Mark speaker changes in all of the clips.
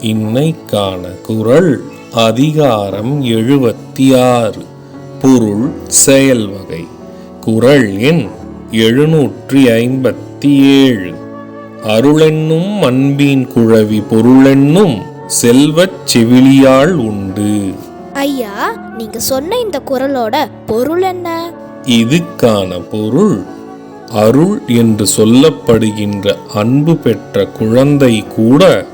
Speaker 1: இன்னைக்கான குறள் அதிகாரம் எழுபத்தி ஆறு பொருள் செயல் வகை. குறள் எண் எழுநூற்றி ஐம்பத்தி ஏழு அருளென்னும் அன்பின் குழவி பொருளென்னும் செல்வச் செவிலியாள் உண்டு.
Speaker 2: ஐயா நீங்க சொன்ன இந்த குரலோட பொருள் என்ன?
Speaker 1: இதுக்கான பொருள் அருள் என்று சொல்லப்படுகின்ற அன்பு பெற்ற குழந்தை கூட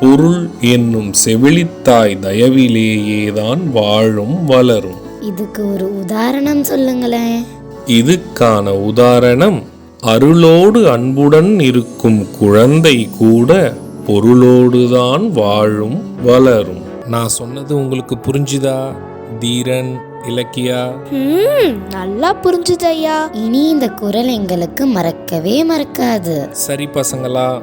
Speaker 1: பொருள் என்னும் செவிலித்தாய் தயவிலேயேதான் வாழும் வளரும்.
Speaker 3: இதுக்கு ஒரு உதாரணம் சொல்லுங்களேன்.
Speaker 1: இதுக்கான உதாரணம் அருளோடு அன்புடன் இருக்கும் குழந்தை கூட பொருளோடுதான் வாழும் வளரும். நான் சொன்னது உங்களுக்கு புரிஞ்சுதா தீரன் இலக்கியா?
Speaker 2: நல்லா புரிஞ்சுது ஐயா.
Speaker 3: இனி இந்த குரல் எங்களுக்கு மறக்கவே மறக்காது.
Speaker 1: சரி பசங்களா